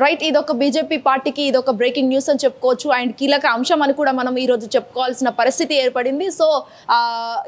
Right ఇదొక BJP పార్టీకి ఇది ఒక బ్రేకింగ్ న్యూస్ అని చెప్పుకోవచ్చు. అండ్ కీలక అంశం అని కూడా మనం ఈరోజు చెప్పుకోవాల్సిన పరిస్థితి ఏర్పడింది. సో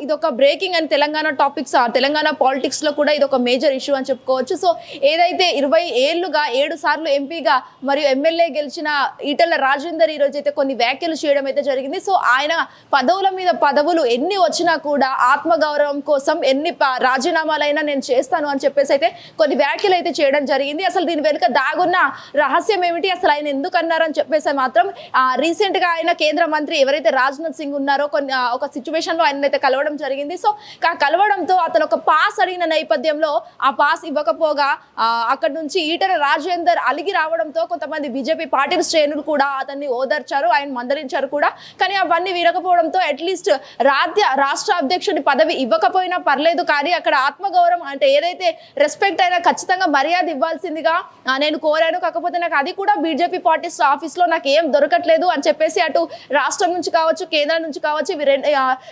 ఇదొక breaking and Telangana topics Telangana పాలిటిక్స్లో కూడా ఇది ఒక మేజర్ ఇష్యూ అని చెప్పుకోవచ్చు. సో ఏదైతే ఇరవై ఏళ్ళుగా ఏడు సార్లు ఎంపీగా మరియు ఎమ్మెల్యే గెలిచిన ఈటల రాజేందర్ ఈ రోజు అయితే కొన్ని వ్యాఖ్యలు చేయడం అయితే జరిగింది. సో ఆయన పదవుల మీద పదవులు ఎన్ని వచ్చినా కూడా ఆత్మగౌరవం కోసం ఎన్ని రాజీనామాలైనా నేను చేస్తాను అని చెప్పేసి అయితే కొన్ని వ్యాఖ్యలు అయితే చేయడం జరిగింది. అసలు దీని వెనుక దాగున్న రహస్యం ఏమిటి? అసలు ఆయన ఎందుకు అన్నారని చెప్పేసి మాత్రం రీసెంట్గా ఆయన కేంద్ర మంత్రి ఎవరైతే రాజ్నాథ్ సింగ్ ఉన్నారో కొన్ని ఒక సిచ్యువేషన్లో ఆయన అయితే కలవడం జరిగింది. సో కా- కలవడంతో అతను ఒక పాస్ అడిగిన నేపథ్యంలో ఆ పాస్ ఇవ్వకపోగా అక్కడ నుంచి ఈటల రాజేందర్ అలిగి రావడంతో కొంతమంది బీజేపీ పార్టీ శ్రేణులు కూడా అతన్ని ఓదార్చారు ఆయన మందలించారు కూడా. కానీ అవన్నీ వినకపోవడంతో అట్లీస్ట్ రాజ్య రాష్ట్ర అధ్యక్షుడి పదవి ఇవ్వకపోయినా పర్లేదు. కానీ అక్కడ ఆత్మగౌరవం అంటే ఏదైతే రెస్పెక్ట్ అయినా ఖచ్చితంగా మర్యాద ఇవ్వాల్సిందిగా నేను కోరాను. కాకపోతే కాకపోతే నాకు అది కూడా బీజేపీ పార్టీ ఆఫీస్లో నాకు ఏం దొరకట్లేదు అని చెప్పేసి అటు రాష్ట్రం నుంచి కావచ్చు కేంద్రం నుంచి కావచ్చు ఇవి రెండు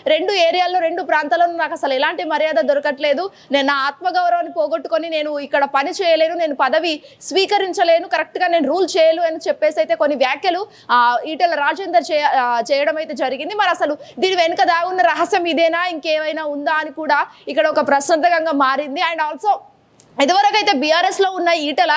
రెండు ఏరియాల్లో రెండు ప్రాంతాల్లో నాకు అసలు ఎలాంటి మర్యాద దొరకట్లేదు. నేను నా ఆత్మగౌరవాన్ని పోగొట్టుకొని నేను ఇక్కడ పని చేయలేను నేను పదవి స్వీకరించలేను కరెక్ట్గా నేను రూల్ చేయలేను అని చెప్పేసి అయితే కొన్ని వ్యాఖ్యలు ఆ, ఈటెల రాజేందర్ చేయ చేయడం అయితే జరిగింది. మరి అసలు దీని వెనుక దాగున్న రహస్యం ఇదేనా ఇంకేమైనా ఉందా అని కూడా ఇక్కడ ఒక ప్రశాంతకంగా మారింది. అండ్ ఆల్సో ఇదివరకు అయితే బీఆర్ఎస్లో ఉన్న ఈటల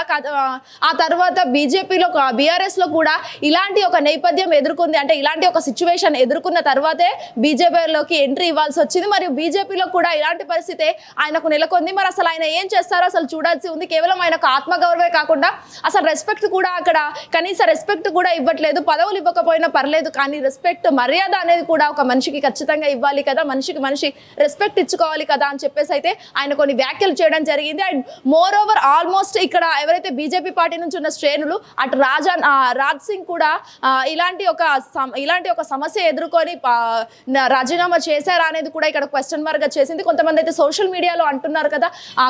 ఆ తర్వాత బీజేపీలో బీఆర్ఎస్లో కూడా ఇలాంటి ఒక నేపథ్యం ఎదుర్కొంది. అంటే ఇలాంటి ఒక సిచ్యువేషన్ ఎదుర్కొన్న తర్వాతే బీజేపీలోకి ఎంట్రీ ఇవ్వాల్సి వచ్చింది. మరియు బీజేపీలో కూడా ఇలాంటి పరిస్థితే ఆయనకు నెలకొంది. మరి అసలు ఆయన ఏం చేస్తారో అసలు చూడాల్సి ఉంది. కేవలం ఆయనకు ఆత్మగౌరవే కాకుండా అసలు రెస్పెక్ట్ కూడా అక్కడ కనీస రెస్పెక్ట్ కూడా ఇవ్వట్లేదు. పదవులు ఇవ్వకపోయినా పర్లేదు. కానీ రెస్పెక్ట్ మర్యాద అనేది కూడా ఒక మనిషికి ఖచ్చితంగా ఇవ్వాలి కదా. మనిషికి మనిషి రెస్పెక్ట్ ఇచ్చుకోవాలి కదా అని చెప్పేసి అయితే ఆయన కొన్ని వ్యాఖ్యలు చేయడం జరిగింది. అండ్ మోర్ ఓవర్ ఆల్మోస్ట్ ఇక్కడ ఎవరైతే బీజేపీ పార్టీ నుంచి ఉన్న శ్రేణులు అటు రాజా రాజ్ సింగ్ కూడా ఇలాంటి ఒక ఇలాంటి ఒక సమస్య ఎదుర్కొని రాజీనామా చేశారా అనేది కూడా ఇక్కడ క్వశ్చన్ మార్క్గా చేసింది. కొంతమంది అయితే సోషల్ మీడియాలో అంటున్నారు కదా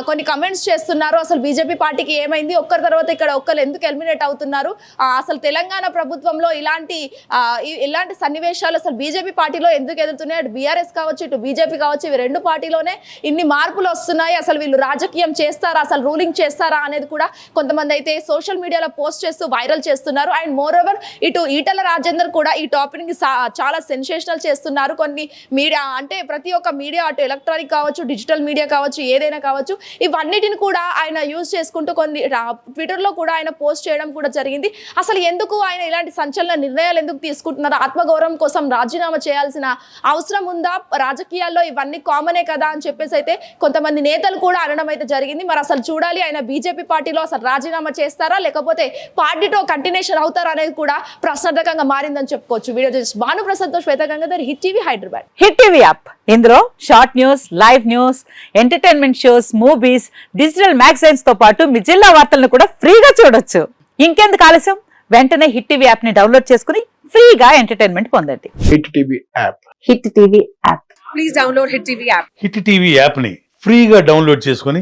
కొన్ని కమెంట్స్ చేస్తున్నారు. అసలు బీజేపీ పార్టీకి ఏమైంది? ఒక్కరి తర్వాత ఇక్కడ ఒక్కరు ఎందుకు ఎలిమినేట్ అవుతున్నారు? అసలు తెలంగాణ ప్రభుత్వంలో ఇలాంటి ఇలాంటి సన్నివేశాలు అసలు బీజేపీ పార్టీలో ఎందుకు ఎదుగుతున్నాయి అటు బీఆర్ఎస్ కావచ్చు ఇటు బీజేపీ కావచ్చు ఇవి రెండు పార్టీలోనే ఇన్ని మార్పులు వస్తున్నాయి. అసలు వీళ్ళు రాజకీయం చేస్తారు అసలు రూలింగ్ చేస్తారా? అనేది కూడా కొంతమంది అయితే సోషల్ మీడియాలో పోస్ట్ చేస్తూ వైరల్ చేస్తున్నారు. అండ్ మోర్ ఓవర్ ఇటు ఈటల రాజేందర్ కూడా ఈ టాపిక్ సా- చాలా సెన్సేషనల్ చేస్తున్నారు. కొన్ని మీడియా అంటే ప్రతి ఒక్క మీడియా అటు ఎలక్ట్రానిక్ కావచ్చు డిజిటల్ మీడియా కావచ్చు ఏదైనా కావచ్చు ఇవన్నిటిని కూడా ఆయన యూజ్ చేసుకుంటూ కొన్ని ట్విట్టర్లో కూడా ఆయన పోస్ట్ చేయడం కూడా జరిగింది. అసలు ఎందుకు ఆయన ఇలాంటి సంచలన నిర్ణయాలు ఎందుకు తీసుకుంటున్నారు? ఆత్మగౌరవం కోసం రాజీనామా చేయాల్సిన అవసరం ఉందా? రాజకీయాల్లో ఇవన్నీ కామనే కదా? అని చెప్పేసి అయితే కొంతమంది నేతలు కూడా అనడం అయితే జరిగింది. మరి అసలు చూడాలి? ఆయన బీజేపీ పార్టీలో అసలు రాజీనామా చేస్తారా? లేకపోతే పార్టీతో కంటిన్యూషన్ అవుతారా అనేది కూడా ప్రశ్నార్థకంగా మారిందని చెప్పుకోవచ్చు. Video journalist భానుప్రసాద్తో Shweta Gangadhar hit TV Hyderabad. Hit TV app. ఇందులో short news live news entertainment shows movies digital మ్యాగజైన్స్తో పాటు మీ జిల్లా వార్తలను కూడా ఫ్రీగా చూడొచ్చు. ఇంకెందుకు ఆలస్యం? వెంటనే హిట్ టీవీ యాప్ని డౌన్లోడ్ చేసుకుని ఫ్రీగా ఎంటర్టైన్మెంట్ పొందండి. Hit TV app. Hit TV app. Hit TV యాప్ని ఫ్రీగా డౌన్లోడ్ చేసుకొని